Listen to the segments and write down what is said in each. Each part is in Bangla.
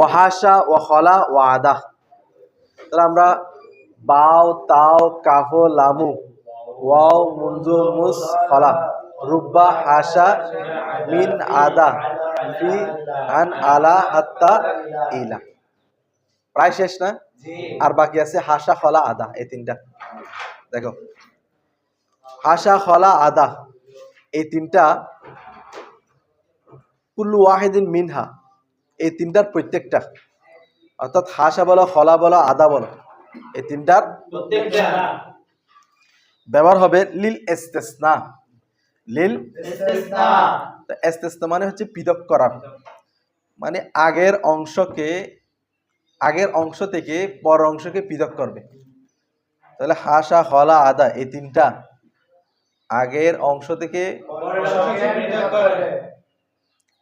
ও হাসা ও খলা ও আদা। তাহলে আমরা বাও, তাও, কাফো, লামু, ওয়াও, মুনজু, মুস, খলা, রুব্বা হাসা মিন, আদা, ফি, আন, আলা, হাত্তা, ইলা। প্রায় শেষ না? আর বাকি আছে হাসা খলা, আদা, এই তিনটা। দেখো। হাসা খলা, আদা, এই তিনটা কুল্লু ওয়াহিদিন মিনহা। এই তিনটার প্রত্যেকটা অর্থাৎ হাসা বলো হলা বলো আদা বলো এই তিনটার ব্যবহার হবে লিল এস্তেসনা। লিল এস্তেসনা। মানে হচ্ছে পৃথক করা মানে আগের অংশকে আগের অংশ থেকে পর অংশকে পৃথক করবে তাহলে হাসা হলা আদা এই তিনটা আগের অংশ থেকে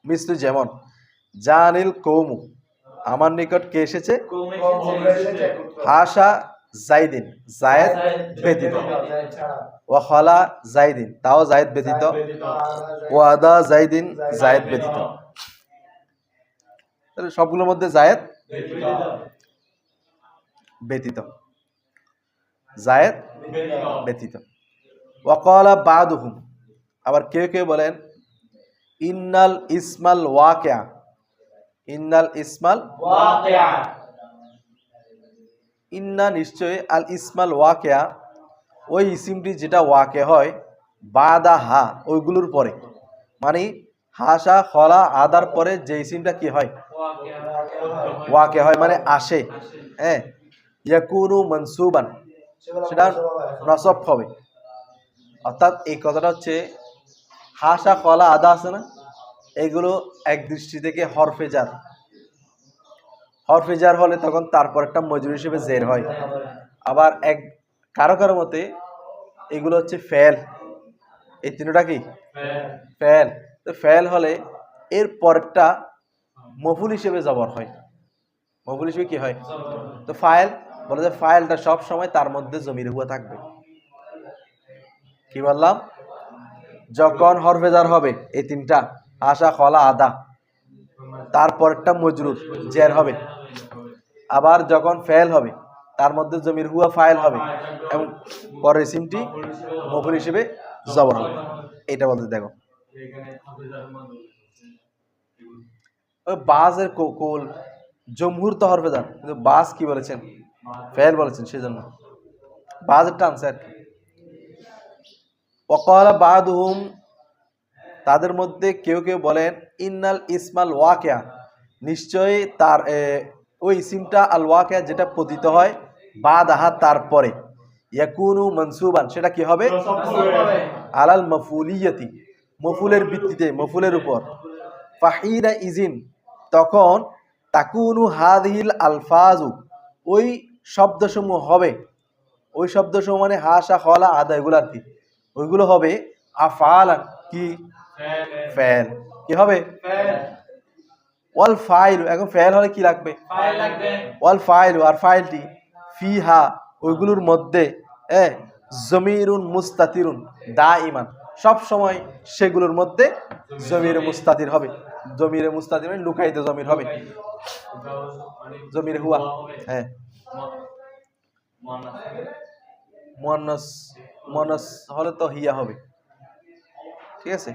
মিসলু যেমন। জানিল কৌমু। আমার নিকট কে এসেছে? হাসা জাইদিন, জায়েদ ব্যতীত। ও হলা জাইদিন, তাও জায়েদ ব্যতীত। ও আদা জাইদিন, জায়েদ ব্যতীত। সবগুলোর মধ্যে জায়েদ ব্যতীত। জায়েদ ব্যতীত। ওয়াকলা বাদুহুম। আবার কেউ কেউ বলেন, ইন্নাল ইসমাল ওয়াকিয়া। ইন্নাল ইসমাল ইন্না নিশ্চয় আল ইসমাল ওয়াকিয়া। ওই ইসিমটি যেটা ওয়াকে হয় বাদা হা ওইগুলোর পরে। মানে হাসা খলা আদার পরে যে ইসিমটা কি হয়? ওয়াকে হয় মানে আসে। হ্যাঁ। ইয়াকুনু মনসুবান। সেটা নসব হবে। অর্থাৎ এই কথাটা হচ্ছে হাসা খলা আদা আছে না? এগুলো এক দৃষ্টি থেকে হরফেজার। হরফেজার হলে তখন তারপর একটা মজুর হিসেবে জের হয়। আবার এক কারও কারও মতে এগুলো হচ্ছে ফেল। এই তিনটা কি? ফেল। তো ফেল হলে এর পরেরটা মফুল হিসেবে জবর হয়। মফুল হিসেবে কি হয়? তো ফাইল, বলে যে ফাইলটা সব সময় তার মধ্যে জমির হুয়া থাকবে। কি বললাম? যখন হরফেজার হবে, এই তিনটা আশা খলা আদা। তারপরটা মজরুর, জের হবে। আবার যখন ফেল হবে, তার মধ্যে জমির হুয়া ফাইল হবে এবং পরের সিমটি মফুল হিসেবে জবর হবে। এটা বলতে দেখো। ওই বাজের কো- কোল, জমহুর তো হরফেজার কিন্তু বাস কি বলেছেন? ফেল বলেছেন, সেজন্য। বাজের টানছে আর কি ওকলা বাদুহুম তাদের মধ্যে কেউ কেউ বলেন, ইন্নাল ইসমাল ওয়াকিয়া। নিশ্চয়ই তার ওই ইসিমটা আল ওয়াকিয়া যেটা পতিত হয় বাদ আহা তারপরে। ইয়াকুনু মনসুবান, সেটা কি হবে? আলাল মফুলিয়তি, মফুলের ভিত্তিতে, মফুলের উপর। ফাহিরা ইজিন, তখন তাকুনু হাদিল আলফাজু ওই শব্দসমূহ হবে। ওই শব্দসমূহ মানে হাসা হলা আদা এগুলো আর কি। ওইগুলো হবে আফালান, কি? ফেল কি হবে? ওয়াল ফাইল এখন ফেল হলে কি লাগবে? ওয়াল ফাইল আর ফাইলটি ফিহা ওইগুলোর মধ্যে এ জমিরুন মুস্তাতিরুন দা ইমান সব সময় সেগুলোর মধ্যে জমির মুস্তাতির হবে। জমিরে মুস্তাতির মানে লুকাইতে জমির হবে। জমির হুয়া। হ্যাঁ। মনস মনস হলে তো হিয়া হবে। ঠিক আছে?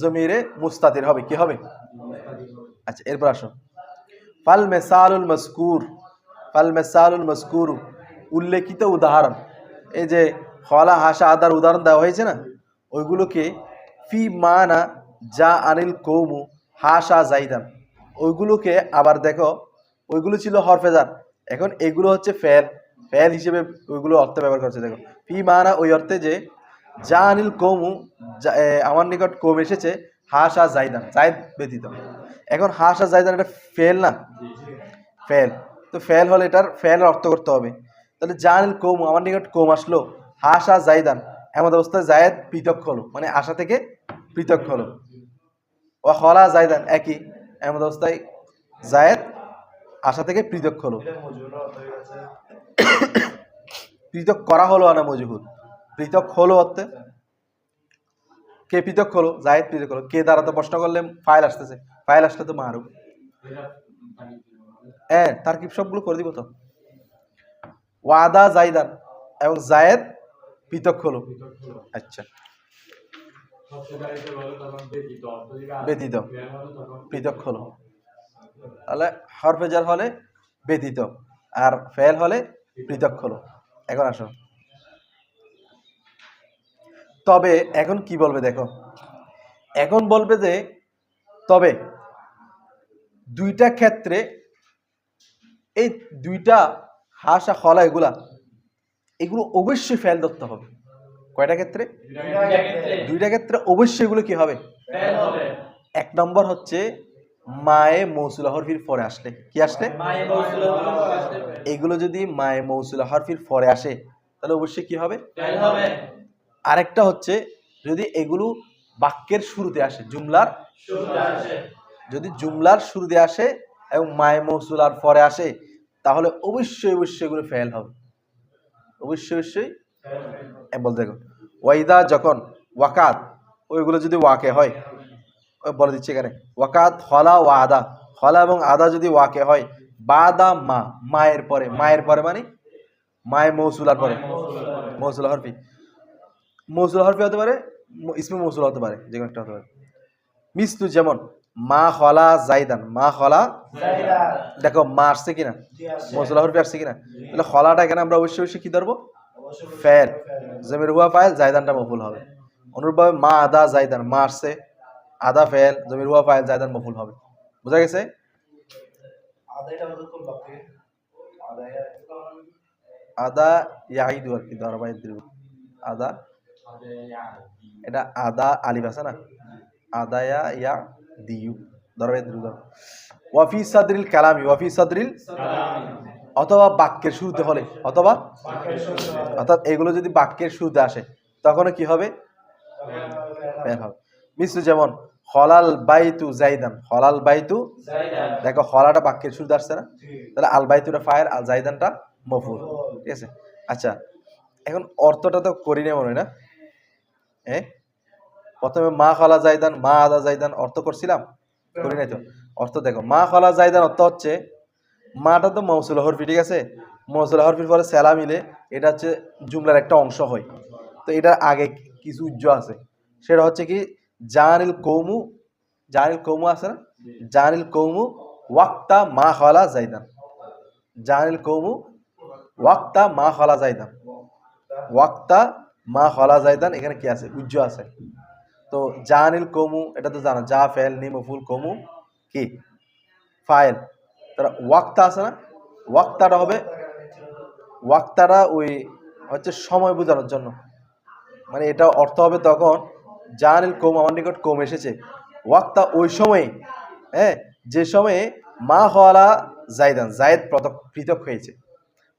জমিরে মুস্তাতির হবে, কি হবে? আচ্ছা এরপর আসো। ফাল মেসালুল মস্কুর, ফাল মেসালুল মস্কুর উল্লেখিত উদাহরণ। এই যে হলা হাসা, আদার উদাহরণ দেওয়া হয়েছে না? ওইগুলোকে ফি মানা যা আনিল কৌমু, হাসা জাইদান। ওইগুলোকে আবার দেখো, ওইগুলো ছিল হরফেজার এখন এগুলো হচ্ছে ফেল। ফেল হিসেবে ওইগুলো অর্থ ব্যবহার করছে, দেখো। ফি মানা ওই অর্থে যে যা আনিল কৌমু আমার নিকট কৌম এসেছে হাস আর জাইদান জাইদ ব্যতীত। এখন হাস আর জাইদান এটা ফেল না? ফেল। তো ফেল হলে এটার ফেল অর্থ করতে হবে। তাহলে জানিল কৌমু আমার নিকট কৌম আসলো হাস আর জাইদান। এমন অবস্থায় জায়েদ পৃথক হলো মানে আশা থেকে পৃথক হলো। ও হলা জায়দান একই এমন অবস্থায় জায়েদ আশা থেকে পৃথক হলো। পৃথক করা হলো আনা মজহুর পৃথক হলো অর্থে কে পৃথক হলো? জায়েদ পৃথক হলো। কে দ্বারা তো প্রশ্ন করলে ফাইল আসতেছে। ফাইল আসলে তো মারুফ হ্যাঁ তারকিব সবগুলো করে দিব তো? ওয়াদা জাইদান এবং জায়েদ পৃথক হলো। আচ্ছা। ব্যতীত। পৃথক হলো। তাহলে হরফেজার হলে ব্যতীত। আর ফেল হলে পৃথক হলো। এখন আসো। তবে এখন কি বলবে দেখো? এখন বলবে যে, তবে দুইটা ক্ষেত্রে এই দুইটা হাসা খলা এগুলা, এগুলো অবশ্যই ফেল ধরতে হবে। কয়টা ক্ষেত্রে? দুইটা ক্ষেত্রে অবশ্যই এগুলো কি হবে? এক নম্বর হচ্ছে মায়ে মৌসুলা হরফির পরে আসলে। কি আসলে? এগুলো যদি মায়ে মৌসুলা হরফির পরে আসে, তাহলে অবশ্যই কি হবে? আরেকটা হচ্ছে যদি এগুলো বাক্যের শুরুতে আসে জুমলার শুরুতে আসে। যদি জুমলার শুরুতে আসে এবং মায়ে মৌসুলার পরে আসে তাহলে অবশ্যই অবশ্যই এগুলো ফেল হবে। অবশ্যই অবশ্যই। বলতে দেখো ওয়াইদা যখন ওয়াকাত ওইগুলো যদি ওয়াকে হয় বলে দিচ্ছে এখানে ওয়াকাত হলা ও আদা হলা এবং আদা যদি ওয়াকে হয় বাদা মা মায়ের পরে মায়ের পরে মানে মায়ের মৌসুলার পরে। মৌসুলা হরফি। মৌসুলা হরফি হতে পারে ইসমে মৌসুলা হতে পারে যে কোনো একটা হতে পারে। মিস্তু যেমন মা হলা জাইদান মা হলা দেখো মা আসছে কিনা? মৌসুলা হরফি আসছে কিনা? তাহলে হলাটা এখানে আমরা অবশ্যই অবশ্যই কি ধরবো? ফেল। জমির হুয়া ফাইল জায়দানটা মফুল হবে। অনুরূপভাবে মা আদা জায়দান মা আসছে আদা ফেল জমির হুয়া ফাইল জায়দান মফুল হবে। বোঝা গেছে? আদা ইয়াইদু আর কি ধরবা আদা এটা আদা আলিফ আছে না? আদায়া ইয়া দিউ। ধরবা ধর। ওয়াফি সাদরিল কালামি, ওয়াফি সাদরিল অথবা বাক্যের শুরুতে হলে, অথবা অর্থাৎ এগুলো যদি বাক্যের শুরুতে আসে তখন কি হবে? বের মিশ্র যেমন, হলাল বাইতু জাইদান, হলাল বাইতু দেখো হলাটা বাক্যের শুরুতে আসছে না? তাহলে আল বাইতুটা ফায়ার, আল জাইদানটা মফুল। ঠিক আছে? আচ্ছা এখন অর্থটা তো করি না মনে হয় না? এ প্রথমে মা খলা জাইদান মা আদা জাইদান অর্থ করছিলাম? করি নাই তো? অর্থ দেখো, মা খলা জাইদান অর্থ হচ্ছে, মাটা তো মৌসুল হরফি, ঠিক আছে? মৌসুল হরফির পরে সেলা মিলে এটা হচ্ছে জুমলার একটা অংশ হয়। তো এটার আগে কিছু উজ্জ্ব আছে। সেটা হচ্ছে কি, জানিল কৌমু জানিল কৌমু আছে না? জানিল কৌমু ওয়াক্তা মা খলা জাইদান জানিল কৌমু ওয়াক্তা মা খলা জাইদান ওয়াক্তা মা খলা জাইদান এখানে কি আছে? উজ্জ্ব আছে। তো জানিল কৌমু, এটা তো জানো যা ফেল নিমফুল কৌমু, কি? ফাইল তারা ওয়াক্তা আছে না? ওয়াক্তাটা হবে, ওয়াক্তাটা ওই হচ্ছে সময় বোঝানোর জন্য। মানে এটা অর্থ হবে তখন জানিল কৌম আমার নিকট কম এসেছে। ওয়াক্তা ওই সময়ে হ্যাঁ যে সময়ে মা হওয়ালা জায়দান, জায়েদ পৃথক হয়েছে।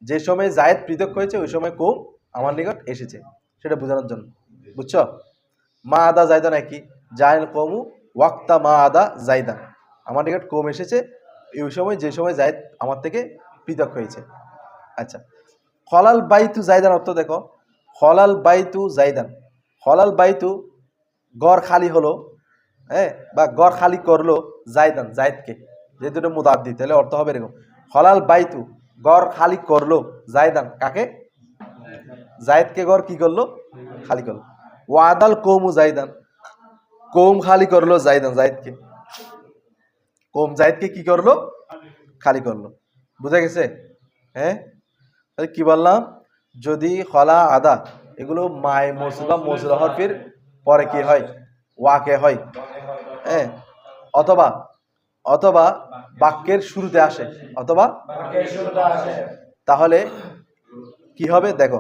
যে সময় জায়েদ পৃথক হয়েছে, ওই সময় কম আমার নিকট এসেছে। সেটা বোঝানোর জন্য। বুঝছ? মা আদা জায়দান একই জানিল কমু ওয়াক্তা মা আদা জাইদান আমার নিকট কম এসেছে, এই সময় যে সময় জায়দ আমার থেকে পৃথক হয়েছে। আচ্ছা হলাল বাইতু জাইদান অর্থ দেখো। হলাল বাইতু জাইদান হলাল বাইতু গড় খালি হলো হ্যাঁ বা গড় খালি করল জাইদান জাইদকে যেহেতু এটা মুদাদ দিই তাহলে অর্থ হবে এরকম। হলাল বাইতু গড় খালি করল জাইদান কাকে? জাইদকে গড় কি করল? খালি করল। ওয়াদাল কৌমু জাইদান কৌম খালি করল জাইদান জাইদকে কৌম জাইদকে কি করল? খালি করল। বুঝা গেছে? হ্যাঁ? তাহলে কি বললাম? যদি খলা আদা এগুলো মায় মসুলা মসুলা হরফির পরে কি হয়? ওয়াকে হয়। হ্যাঁ? অথবা অথবা বাক্যের শুরুতে আসে। অথবা তাহলে কি হবে? দেখো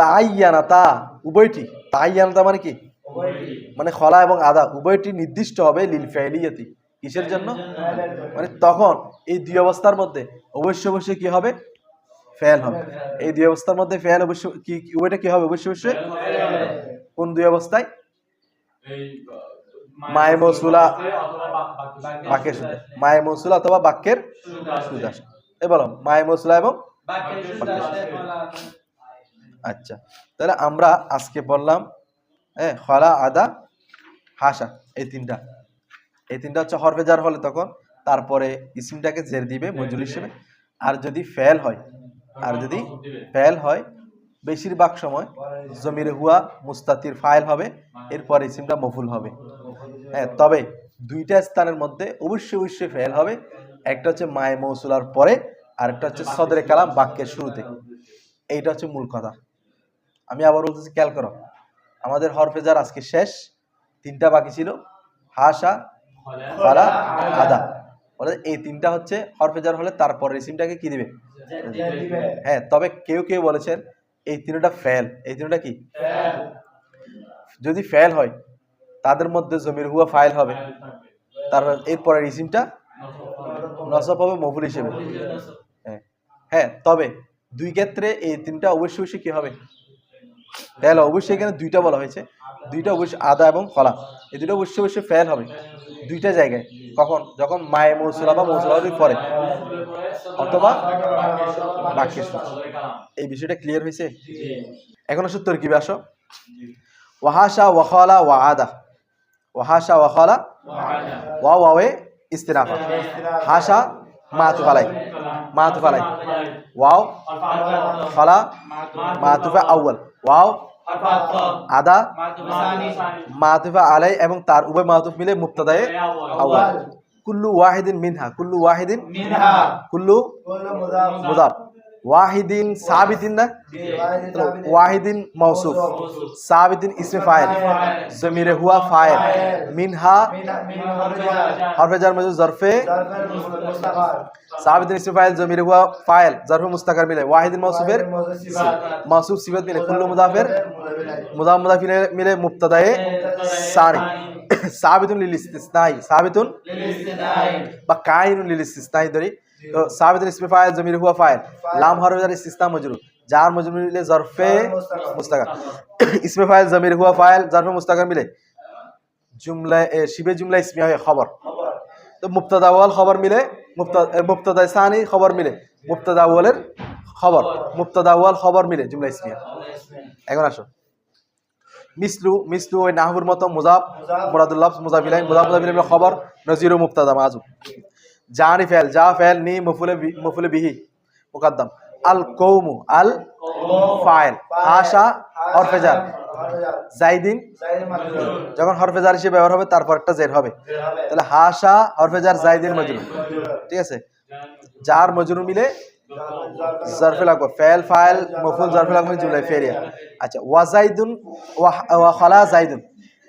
তাইয়ানা তা উভয়টি। তাইয়ানাতা মানে কি? মানে খলা এবং আদা, উভয়টি নির্দিষ্ট হবে লিল ফেলিয়াতি কিসের জন্য? মানে তখন এই দুই অবস্থার মধ্যে অবশ্যই অবশ্যই কি হবে? ফেল হবে। এই দুই অবস্থার মধ্যে ফেল অবশ্যই কি উভয়টা কি হবে অবশ্যই অবশ্যই? কোন দুই অবস্থায়? মায়ে মৌসুলা বাক্যের শুরুতে মায়ে মৌসুলা অথবা বাক্যের আসে এ বলো, মায়ে মৌসুলা এবং আচ্ছা তাহলে আমরা আজকে বললাম হ্যাঁ হলা আদা হাসা এই তিনটা। এই তিনটা হচ্ছে হরফেজার হলে তখন তারপরে ইসিমটাকে জের দিবে মজুর হিসেবে। আর যদি ফেল হয় আর যদি ফেল হয় বেশিরভাগ সময় জমির হুয়া মুস্তাতির ফাইল হবে এরপর ইসিমটা মফুল হবে। হ্যাঁ তবে দুইটা স্থানের মধ্যে অবশ্যই অবশ্যই ফেল হবে। একটা হচ্ছে মায়ে মৌসুলার পরে আর একটা হচ্ছে সদরে কালাম বাক্যের শুরুতে। এইটা হচ্ছে মূল কথা। আমি আবার বলতেছি, খেয়াল করো, আমাদের হরফেজার আজকে শেষ, তিনটা বাকি ছিল হাসা ফালা, আদা। বলে এই তিনটা হচ্ছে হরফেজার হলে তারপর রেসিমটাকে কি দিবে? হ্যাঁ তবে কেউ কেউ বলেছেন, এই তিনটা ফেল এই তিনটা কি? যদি ফেল হয়, তাদের মধ্যে জমির হুয়া ফাইল হবে। তার এরপরে রিসিমটা নসব হবে মফুল হিসেবে। হ্যাঁ হ্যাঁ তবে দুই ক্ষেত্রে এই তিনটা অবশ্যই অবশ্যই কি হবে? ফেল অবশ্যই এখানে দুইটা বলা হয়েছে। দুইটা অবশ্যই আদা এবং ফলা এই দুটো অবশ্যই অবশ্যই ফেল হবে। দুইটা জায়গায়। কখন? যখন মায়ে মৌসুলা বা মৌসুলার পরে অথবা বাক্যের। এই বিষয়টা ক্লিয়ার হয়েছে? এখন আসো তরকিবে আসো। ওয়াহাসা ওয়াখালা ওয়া আদা ওয়াহাসা ওয়াখালা ওয়া ওয়াওয়ে ইস্তিনাফা। হাসা মাতুফালাই। মাতুফালাই। ওয়াও ফালা মাতুফা আউয়াল। ওয়াও আদা মাহতুফা আলাই এবং তার উভয় মাহাতুফ মিলে মুক্তাদায় আউয়াল। কুল্লু ওয়াহিদিন মিনহা কুল্লু ওয়াহিদিন কুল্লু মুদাব ওয়াহিদিন সাবিতিন না ওয়াহিদিন মৌসুফ সাবিতিন ইসমে ফাইল জমিরে হুয়া ফাইল মিনহা হরফে জার মজুদ জরফে সাবিতিন ইসমে ফাইল জমিরে হুয়া ফাইল জরফে মুস্তাকার মিলে ওয়াহিদিন মৌসুফের মৌসুফ সিফত মিলে কুল্লু মুদাফের মুদাফ মুদাফ মিলে- মুক্তাদায়ে সানি সাবিতুন লিল ইস্তিসনাই সাবিতুন বা কাইনুন লিল ইস্তিসনাই ধরি তো সাবিতুন ইসমে ফাইল, জমির হুয়া ফাইল। লাম হরফে জার ইস্তিসনা মজরুর। যার মজরুর মিলে জরফে মুস্তাকার ইসমে ফাইল, জমির হুয়া ফাইল, জরফে মুস্তাকার মিলে জুমলা শিবে জুমলা ইসমিয়া হয় খবর। তো মুক্তাদা ওয়াল খবর মিলে মুক্তাদা সানি খবর মিলে মুক্তাদা ওয়ালের খবর। মুক্তাদা ওয়াল খবর মিলে জুমলা ইসমিয়া এখন আসো। মিসলু মিসলু ওই নাহবুর মতো মুজাব মুরাদুল্লাহ মুজাবিলাই মুজাব মুজাবিলাই খবর, নজির ও মুক্তাদা মাজু জানি ফেল, যা ফেল নি মফুলে মফুলে বিহি, মুকাদ্দাম। আল কৌমু আল ফাইল, হাসা হরফেজার জাইদিন, যখন হরফেজার হিসেবে ব্যবহার হবে, তারপর একটা জের হবে। তাহলে হাসা হরফেজার জাইদিন মজরুর ঠিক আছে? যার মজরুর মিলে জারফে লাগবে। ফেল, ফাইল, মফুল, জারফে লাগবে জুলাই ফেরিয়া। আচ্ছা ওয়া জাইদুন ওয়া খালা জাইদুন।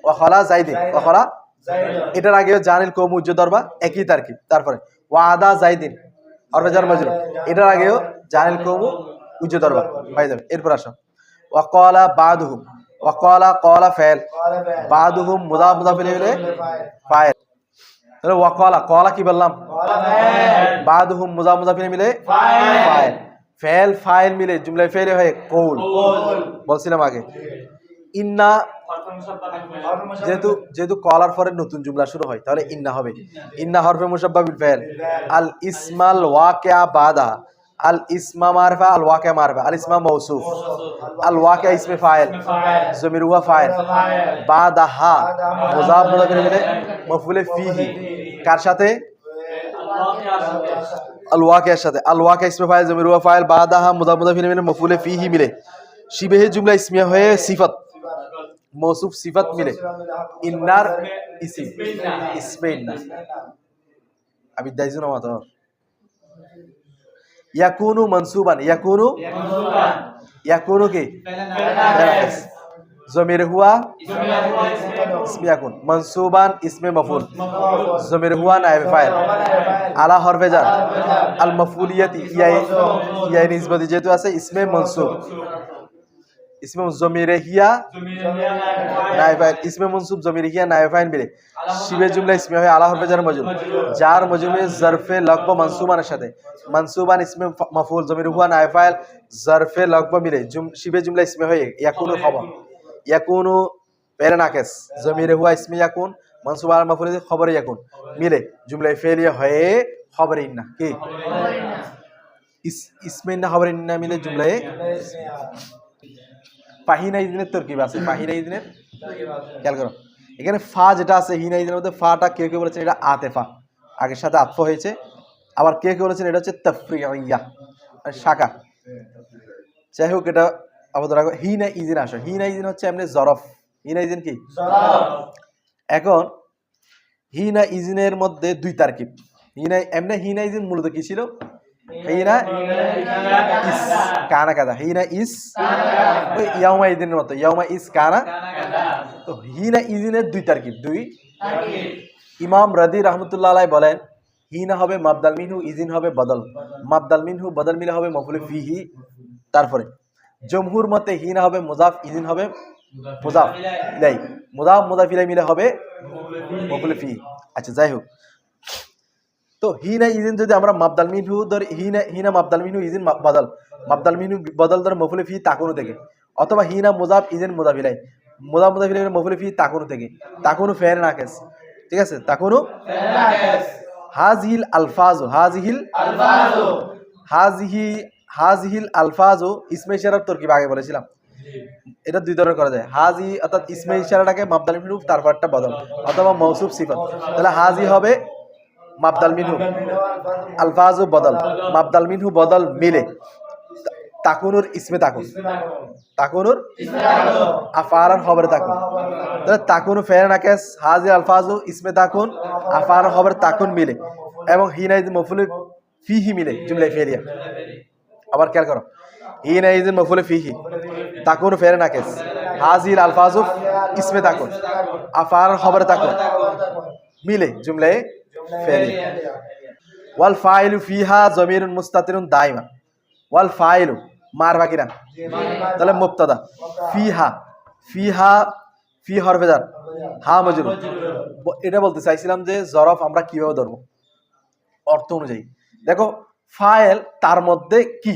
ওয়া খালা জাইদিন, ওয়া খালা এটার আগে জানিল কৌম উজ্জ দরবা একই তারকিব তারপরে ওয়াদা জাইদিন হরফেজার মজরুর এটার আগেও জানিল কৌম উজ্জ দরবা হয়ে যাবে এরপর আসো। ওয়াকলা বাদুহুম ওয়াকলা কলা ফেল বাদুহুম মুদা মুদা ফেলে ফেলে ফাইল তাহলে ওয়াকলা কলা কি বললাম? বাদুহুম মুদা মুদা ফেলে মিলে ফাইল ফেল ফাইল মিলে জুমলায় ফেলে হয় কৌল। বলছিলাম আগে। ইন্না যেহেতু যেহেতু কলার পরে নতুন জুমলা শুরু হয় তাহলে ইন্না হবে। ইন্না হরফে মুসাব্বাবিল ফেল। আল ইসমাল ওয়াকিয়া বাদা। আল ইসমা মারফা আল ওয়াকিয়া মারফা। আল ইসমা মৌসুফ। আল ওয়াকিয়া ইসমে ফাইল জমির হুয়া ফাইল বাদা হা। মুজাব মুজাফির মিলে মফুলে ফিহি। কার সাথে? আল ওয়াকিয়ার সাথে। আল ওয়াকিয়া ইসমে ফাইল জমির হুয়া ফাইল বাদা হা মুজাব মুজাফির মিলে মফুলে ফিহি মিলে। শিবেহে জুমলা ইসমিয়া হয়ে সিফত। মৌসুফ সিফত মিলে। ইন্নার ইসিম ইসমে ইন্না আমি দাইজু না মাতো ইয়াকুনু মনসুবান। ইয়াকুনু? ইয়াকুনু। কি? জমির হুয়া? ইসমে ইয়াকুন। মনসুবান ইসমে মফুল। জমির হুয়া নাইব ফাইল আলা হরফেজার আল মফুলিয়াতি ইয়াই ইয়াই নিসবতি যেহেতু আছে ইসমে মনসুব। ইসমে জমিরে হিয়া নাইফাইন ইসমে মনসুব জমির হিয়া নাইফাইন বিলে শিবে জুমলা ইসমে হয় আলা হরফে জার মজুম। যার মজুমে জরফে লগব মনসুবানের সাথে। মনসুবান ইসমে মফুল জমির হুয়া নাইফাইল জরফে লগব মিলে। জুম শিবে জুমলা ইসমে হয়ে ইয়াকুনু খবর। ইয়াকুনু পেরে নাকেস। জমিরে হুয়া ইসমে ইয়াকুন মনসুব আল মফুল খবর ইয়াকুন। মিলে জুমলা ফেলিয়া হয়ে খবর ইন্না। কি? ইস- ইসমে ইন্না খবর ইন্না মিলে জুমলায় পাহিনা ইদিনের তরকিব আছে পাহিনা ইদিনের খেয়াল করো। এখানে ফা যেটা আছে হিনা ইদিনের মধ্যে ফাটা কেউ কেউ বলেছে এটা আতেফা। আগের সাথে আত্ম হয়েছে। আবার কে কে বলেছেন এটা হচ্ছে তফরিয়া মানে শাখা। যাই হোক এটা আপাতত রাখো হিনা ইজিন আসো। হিনা ইজিন হচ্ছে এমনি জরফ। হিনা ইজিন কি? এখন হিনা ইজিনের মধ্যে দুই তারকিব। হিনা এমনি হিনা ইজিন মূলত কি ছিল? হিনা ইস কানা কাদা হিনা ইস ওই ইয়াউমা ইদিনের মতো ইয়াউমা ইস কানা তো হিনা ইজিনের দুই তারকিব দুই ইমাম রাদি রহমতুল্লাহ আলাই বলেন হিনা হবে মাবদাল মিনহু ইজিন হবে বদল মাবদাল মিনহু বদল মিলে হবে মফুলে ফিহি তারপরে জমহুর মতে হিনা হবে মুজাফ ইজিন হবে মুজাফ ইলাই মুজাফ মুজাফ ইলাই মিলে হবে মফুলে ফি আচ্ছা যাই হোক তো হিনা ইজিন যদি আমরা মাবদাল মিনহু ধর হিনা হিনা মাবদাল মিনহু ইজিন বদল, মাবদাল মিনহু বদল ধর মফুলে ফি তাকুনু থেকে। অথবা হিনা মুজাফ ইজিন মুজাফ মুজাফ ইলাই মফুলে ফি তাকুনু থেকে। তাকুনু ফের নাকেস ঠিক আছে? তাকুনু হাজহিল আলফাজু, হাজহিল হাজহি, হাজহিল আলফাজু ইসমে ইশারার তরকিব আগে বলেছিলাম। এটা দুই ধরনের করা যায়। হাজি অর্থাৎ ইসমে ইশারাটাকে মাবদাল মিনহু, তারপর একটা বদল। অথবা মৌসুফ সিফাত। তাহলে হাজি হবে মাবদাল মিনহু। আলফাজু বদল। মাবদাল মিনহু বদল মিলে। তাকুনুর ইসমে তাকুন। তাকুনুর আফারান খবরে তাকুন। তাহলে তাকুন ফের নাকেস হাজি আলফাজু ইসমে তাকুন আফার খবর তাকুন মিলে। এবং হিনাইজ মফুল ফিহি মিলে, জুমলে ফেরিয়া। আবার খেয়াল করো। হিনাইজ মফুল ফিহি। তাকুন ফের নাকেস হাজিল আলফাজু ইসমে তাকুন আফার খবর তাকুন। মিলে, জুমলে ফেরিয়া ওয়াল ফাইলু ফিহা জমিরুন মুস্তাতিরুন দাইমা ওয়াল ফাইলু মার বাকিরা তাহলে মুক্তাদা ফিহা ফিহা ফি হরফেদার হা মজুর এটা বলতে চাইছিলাম যে জরফ আমরা কীভাবে ধরবো? অর্থ অনুযায়ী। দেখো ফাইল তার মধ্যে কি?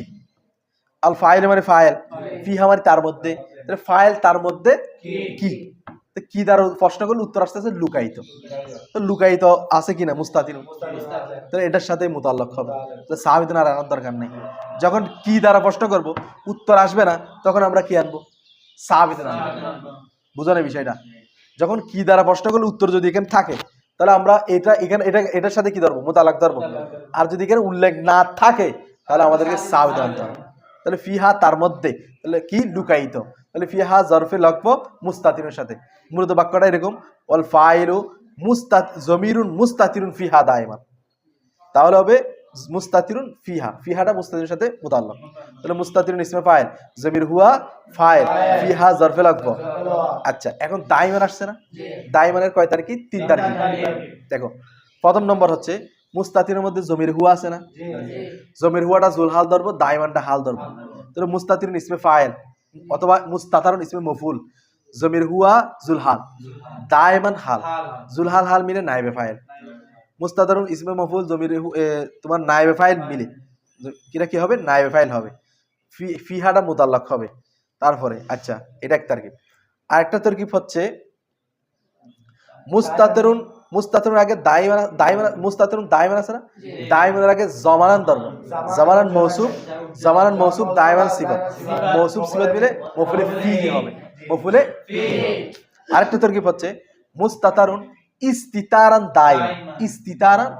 আল ফাইল মানে ফাইল ফিহা মানে তার মধ্যে। তাহলে ফাইল তার মধ্যে কি? তো কি দ্বারা প্রশ্ন করলে? উত্তর আসতে আছে লুকায়িত। তো লুকায়িত আছে কিনা মুস্তাতিল তাহলে এটার সাথে মোতাল্লক হবে। তো সাহাবিদ না আনার দরকার নেই। যখন কি দ্বারা প্রশ্ন করব, উত্তর আসবে না, তখন আমরা কি আনব? সাহাবিদ না বুঝানো বিষয়টা? যখন কি দ্বারা প্রশ্ন করলে, উত্তর যদি এখানে থাকে, তাহলে আমরা এটা এখানে, এটা, এটার সাথে কি ধরবো? মোতালাক ধরবো? আর যদি এখানে উল্লেখ না থাকে, তাহলে আমাদেরকে আনতে হবে। তাহলে ফিহা তার মধ্যে, তাহলে কি লুকায়িত? তাহলে ফিহা জরফে লক্ষ্য মুস্তাতিরের সাথে। মূলত বাক্যটা এরকম অল ফাইলু মুস্তাত জমিরুন মুস্তাতিরুন ফিহা দায়মান তাহলে হবে মুস্তাতিরুন ফিহা ফিহাটা মুস্তাতিরের সাথে মুতাল্লাক। তাহলে মুস্তাতিরুন ইসমে ফাইল জমির হুয়া ফাইল ফিহা জরফে লাগবো। আচ্ছা এখন দাইমান আসছে না? দাইমানের কয় তারিখে? তিন তারিখ। দেখো প্রথম নম্বর হচ্ছে মুস্তাতিরের মধ্যে জমির হুয়া আছে না? জমির হুয়াটা জুল হাল ধরবো দাইমানটা হাল ধরবো। তাহলে মুস্তাতিরুন ইসমে ফাইল অথবা মুস্তাতারুন ইসমে মফুল। জমির হুয়া জুলহাল। দায়মান হাল। জুলহাল হাল মিলে নাইবে ফাইল মুস্তাদারুন ইসমে মফুল, জমির তোমার নাইবে ফাইল মিলে। কিটা কি হবে? নাইবে ফাইল হবে। ফি ফিহাটা মোতাল্লাক হবে। তারপরে আচ্ছা এটা এক তারকিব। আরেকটা তরকিব হচ্ছে মুস্তাদারুন মুস্তাদারুন আগে দাইমান দাইমান মুস্তাদারুন দাইমান আছে না? দাইমানের আগে জমানান ধর্ম। জমানান মৌসুফ জমানান মৌসুফ দাইমান সিফত। মৌসুফ সিফত। মিলে মফুলে ফি হবে। মফুলে আরেকটা তরকিব হচ্ছে মুস্তাতারুন ইস্তিতারান দাইমা ইস্তিতারান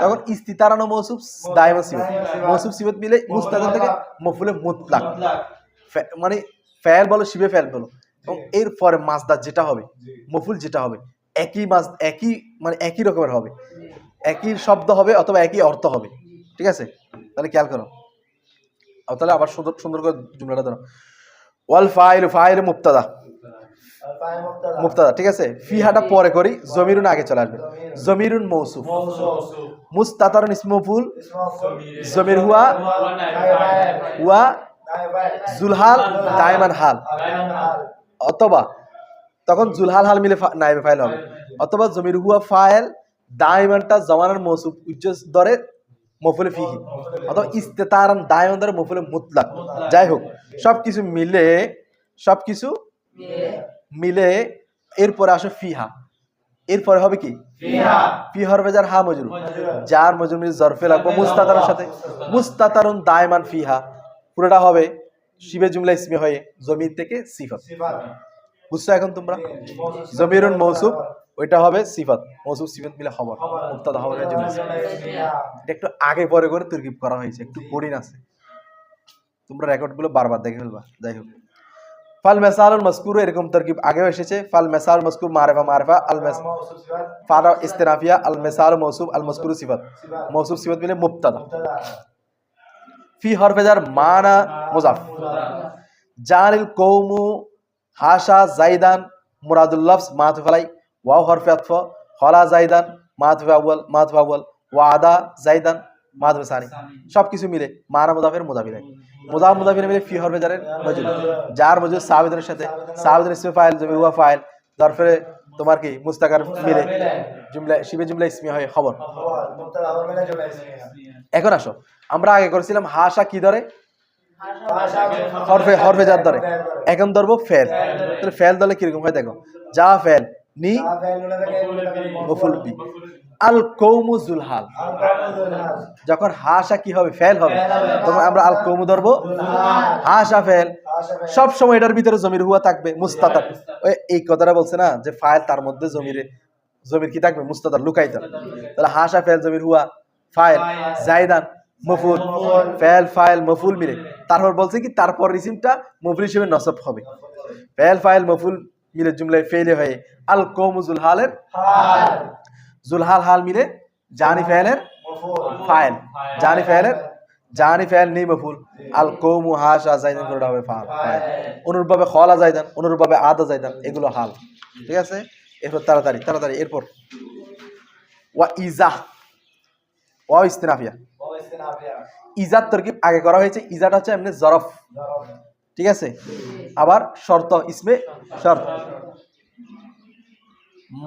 তখন ইস্তিতারান ও মৌসুফ দাইমা সিবত মৌসুফ সিবত মিলে মুস্তাতার থেকে মফুলে মুতলাক। মানে ফেল বলো শিবে ফেল বলো। এবং এর পরে মাছদার যেটা হবে মফুল যেটা হবে একই মাছ একই মানে একই রকমের হবে। একই শব্দ হবে অথবা একই অর্থ হবে। ঠিক আছে? তাহলে খেয়াল করো। তাহলে আবার সুন্দর সুন্দর করে জুমলাটা ধরো। ওয়াল ফাইল ফাইল মুক্তাদা মুক্তাদা ঠিক আছে? ফিহাটা পরে করি, জমিরুন আগে চলে আসবে। জমিরুন মৌসুফ। মুস্তাতারুন ইসমফুল জমির হুয়া হুয়া, জুলহাল, দায়মান হাল। অথবা তখন জুলহাল হাল মিলে নাইবে ফাইল হবে। অথবা জমির হুয়া ফাইল দায়মানটা জমানার মৌসুফ উচ্চ দরে মফুলে ফিহি। অথবা ইস্তেতারান দায়মান দরে মফুলে মুতলাক। যাই হোক সব কিছু মিলে সব কিছু মিলে এরপরে আসো ফিহা। এরপরে হবে কি? ফি হরবে যার হা মজরু যার মজরু জরফে লাগবো মুস্তাতারের সাথে। মুস্তাতারুন দায়মান ফিহা। পুরোটা হবে শিবে জুমলা ইসমি হয়ে জমির থেকে সিফত। বুঝছ এখন তোমরা? জমিরুন মৌসুফ ওইটা হবে সিফাত। মৌসুফ সিফাত মিলে খবর। মুক্তাদা খবরের জন্য এটা একটু আগে পরে করে তরকিব করা হয়েছে, একটু কঠিন আছে। তোমরা রেকর্ডগুলো বারবার দেখে ফেলবা। যাই হোক। ফাল মেসালুল মস্কুর এরকম তরকিব আগেও এসেছে। ফাল মেসাল মস্কুর মারেফা মারেফা আল ফারা ইস্তেনাফিয়া আল মেসাল মৌসুফ আল মস্কুর সিফাত। মৌসুফ সিফাত মিলে মুক্তাদা। ফি হরফেজার মানা মুজাফ। জানিল কৌমু হাসা জাইদান মুরাদুল্লাফস মাতুফালাই ওয়াও হরফে আতফ, হলা জাইদান মাতুফে আউয়াল মাতুফে আউয়াল, ওয়াদা জাইদান মাতুফে সানি। সব কিছু মিলে মারা মুদাফের মুদাফিলাই মুদাফ মুদাফির মিলে ফি হরফেজারের মজুদ। যার মজুদ সাবিদের সাথে, সাবিদের ইসমে ফাইল জমির হুয়া ফাইল তারপরে তোমার কি মুস্তাকার মিলে, জুমলা শিবে জুমলা ইসমি হয় খবর। এখন আসো, আমরা আগে করেছিলাম হাসা কি ধরে? হরফে হরফে যার ধরে। এখন ধরবো ফেল তাহলে ফেল ধরলে কীরকম হয় দেখো। যা ফেল নি মফুল বি। আল যখন হাসা কি হবে? ফেল হবে। তখন আমরা আল কৌমু ধরবো। হাসা ফেল। সব সময় এটার ভিতরে জমির হুয়া থাকবে মুস্তাতার। এই কথাটা বলছে না যে ফাইল তার মধ্যে জমিরে জমির কি থাকবে? মুস্তাতার লুকাইত তাহলে হাসা ফেল জমির হুয়া। ফাইল জাইদান মফুল, ফেল, ফাইল, মফুল মিলে। তারপর বলছে কি, তারপর রিসিমটা মফুল হিসেবে নসব হবে। ফেল, ফাইল, মফুল মিলে জুমলায় ফেলে হয়ে আল কৌমু জুলহালের জুলহাল, হাল মিলে জানি ফেলের ফাইল। জানি ফেলের, জানি ফেল নেই মফুল। আল কৌমু হাসা জাইদান করে হবে ফাল। অনুরূপভাবে খলা জাইদান অনুরূপভাবে আদা জাইদান এগুলো হাল। ঠিক আছে? এরপর তাড়াতাড়ি তাড়াতাড়ি, এরপর। ওয়া ইজা ওয়া ইস্তিনাফিয়া ইজাত তরকিব আগে করা হয়েছে। ইজাটা হচ্ছে এমনি জরফ। ঠিক আছে? আবার শর্ত ইসমে শর্ত।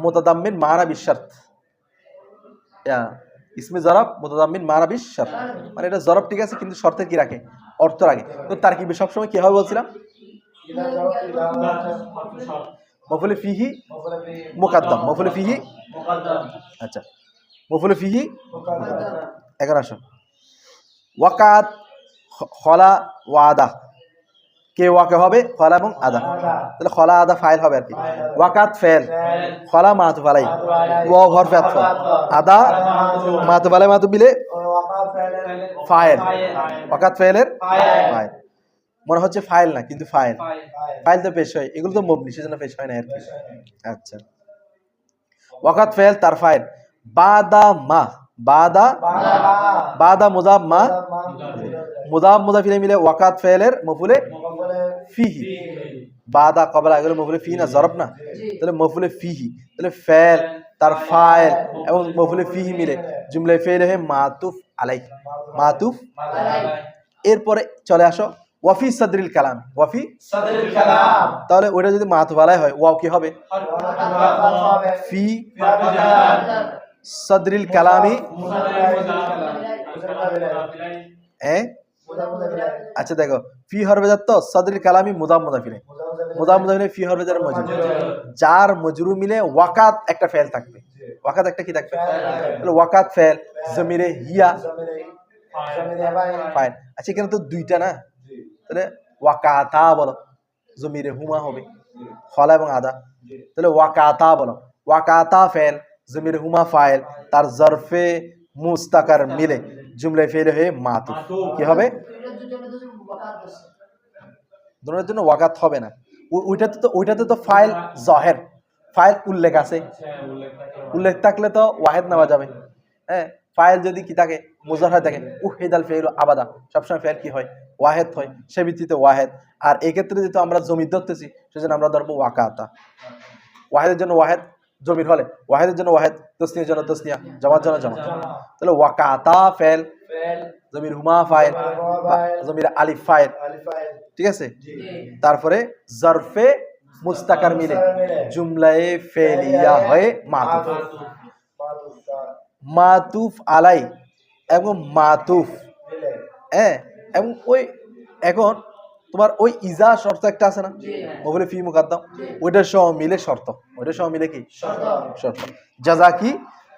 মোতাদাম্মিন মানা বিশার্ত ইয়া ইসমে জরব মোতাদাম্মিন মানা বিশার্ত মানে এটা জরব ঠিক আছে কিন্তু শর্তের কি রাখে? অর্থ রাখে। তো তার কি সবসময় কি হবে বলছিলাম? মফুলে ফিহি মুকাদ্দাম। মফুলে ফিহি আচ্ছা। মফুলে ফিহি এখন আসো ওয়াকাত, খলা, ওয়াদা। কে ওয়াকে হবে? খলা এবং আদা। তাহলে খলা, আদা ফাইল হবে আর কি। ওয়াকাত, ফেল। খলা মাতু ফালাই ঘর ফেত আদা মাতু ফালাই মাতু বিলে ফাইল। ওয়াকাত, ফেলের ফাইল। মনে হচ্ছে ফাইল না, কিন্তু ফাইল। ফাইল তো পেশ হয়। এগুলো তো মবনি, সেজন্য পেশ হয় না আর কি। আচ্ছা। ওয়াকাত, ফেল, তার ফাইল। বাদা মা বাদা বাদা মুজাব মা মুজাব মুজাফিলে মিলে ওয়াকাত ফেলের মফুলে ফিহি। বাদা কবলা এগুলো মফুলে ফি না জরব না? তাহলে মফুলে ফিহি। তাহলে ফেল তার ফাইল এবং মফুলে ফিহি মিলে। জুমলে ফেল হে মাতুফ আলাই মাতুফ এরপরে চলে আসো ওয়াফি সদরিল কালাম। ওয়াফি তাহলে ওটা যদি মাতুফ আলাই হয় ওয়াও কি হবে? ফি সদরিল কালামি। এ? আচ্ছা দেখো, ফি হরবে যাত তো সদরিল কালামি মুদাম মুদাফিলে। মুদাম মুদাফিলে ফি হরবে যার মজরু। যার মজুরু মিলে ওয়াকাত একটা ফেল থাকবে। ওয়াকাত একটা কি থাকবে? ওয়াকাত ফেল জমিরে হিয়া। ফাইল আচ্ছা এখানে তো দুইটা না? তাহলে ওয়াকাতা বলো জমিরে হুমা হবে, খলা এবং আদা। তাহলে ওয়াকাতা বলো, ওয়াকাতা ফেল জমির হুমা ফাইল, তার জরফে মুস্তাকার মিলে। জুমলে ফেলে হয়ে মাতুফ। কি হবে? দুটোর জন্য ওয়াকাত হবে না। ওইটাতে তো ওইটাতে তো ফাইল জহের। ফাইল উল্লেখ আছে। উল্লেখ থাকলে তো ওয়াহেদ নেওয়া যাবে। হ্যাঁ ফাইল যদি কি থাকে মুজার হয় থাকে উহেদাল ফেল আবাদা। সবসময় ফেল কি হয়? ওয়াহেদ হয় সে ভিত্তিতে ওয়াহেদ। আর এক্ষেত্রে যেহেতু আমরা জমি ধরতেছি সেজন্য আমরা ধরবো ওয়াকাতা। ওয়াহেদের জন্য ওয়াহেদ জমির হলে ওয়াহেদের জন্য ওয়াহেদ তসনিয়ার জন্য তসনিয়া জমার জন্য জমা তাহলে ওয়াকাতা ফেল জমির হুমা ফাইল বা জমির আলিফ ফাইল। ঠিক আছে? তারপরে জরফে মুস্তাকার মিলে জুমলায়ে ফেলিয়া হয়ে মাতুফ। মাতুফ আলাই এবং মাতুফ। হ্যাঁ এবং ওই এখন তোমার ওই ইজা শর্ত একটা আছে না? ওগুলো ফি মুকাদ্দাম। ওইটার সহ মিলে শর্ত। ওইটার সহ মিলে কি? শর্ত। যা কি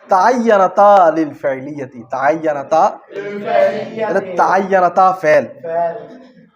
তাইয়ানাতা লিল ফাইলিয়াতি। তাইয়ানাতা তাইয়ানাতা ফেল।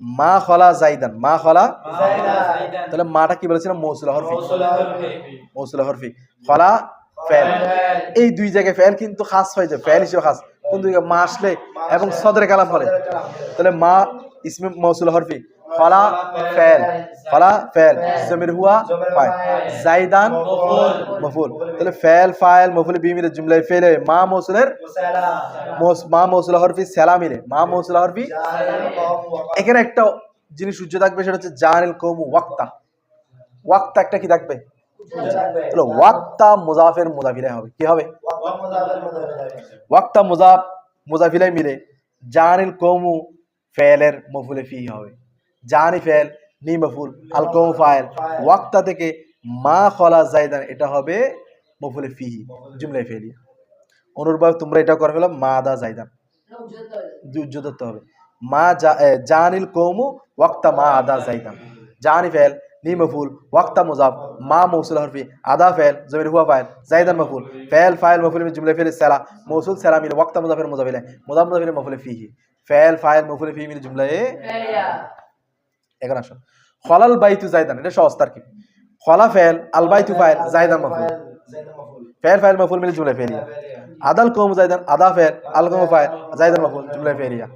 মা খলা জাইদান মা খলা তাহলে মাটা কি বলেছিলাম মৌসুলা হরফি মৌসুলা হরফি খলা ফেল। এই দুই জায়গায় ফেল কিন্তু খাস হয়ে যায়। ফেল হিসেবে খাস। কোন দুই মা আসলে এবং সদরে কালাম হলে। তাহলে মা ইসমে মৌসুলা হরফি খলা ফেল খলা ফেল জমির হুয়া ফাইল জাইদান মফুল তাহলে ফেল ফাইল মফুল বি মিলে জুমলায় ফেলে মা মৌসুলের মা মৌসুলা হরফি সেলা মিলে মা মৌসুলা হরফি এখানে একটা জিনিস উজ্জ্ব থাকবে সেটা হচ্ছে জানিল কৌমু ওয়াক্তা। ওয়াক্তা একটা কি থাকবে? তাহলে ওয়াক্তা মুজাফের মুজাফিলাই হবে। কি হবে? ওয়াক্তা মুজাফ মুজাফিলাই মিলে জানিল কৌমু ফেলের মফুলে ফি হবে। জানি ফেল নি মফুল আল কৌমু ফাইল ওয়াক্তা থেকে মা খলা জাইদান এটা হবে মফুলে ফিহি জুমলাই ফেলি। অনুরূপভাবে তোমরা এটা করে ফেলো মা দা জাইদান উজ্জ্ব ধরতে হবে। মা জানিল কৌমু ওয়াক্তা মা আদা জাইদান জানি ফেল নি মফুল ওয়াক্তা মুজাফ মা মৌসুল হরফি আদা ফেল জমির হুয়া ফাইল জাইদান মফুল। ফেল ফাইল মফুল মিল জুমলে ফেল সেলা মৌসুল সেলা মিল ওয়াক্তা মুজাফের মুজাফিলে মুজাফ মুজাফিলে মফুলে ফিহি। ফেল ফাইল মফুলে ফি মিল জুমলে এখন আসো। খলাল বাইতু জাইদান এটা সহজ তারকিব। খলা ফেল, আল বাইতু ফাইল জায়দা মফুল। ফেল, ফাইল, মফুল মিলে জুমলে ফেলিয়া আদাল কম জায়দান, আদা ফেল, আল কম ফাইল, জায়দান মফুল জুমলে ফেলিয়া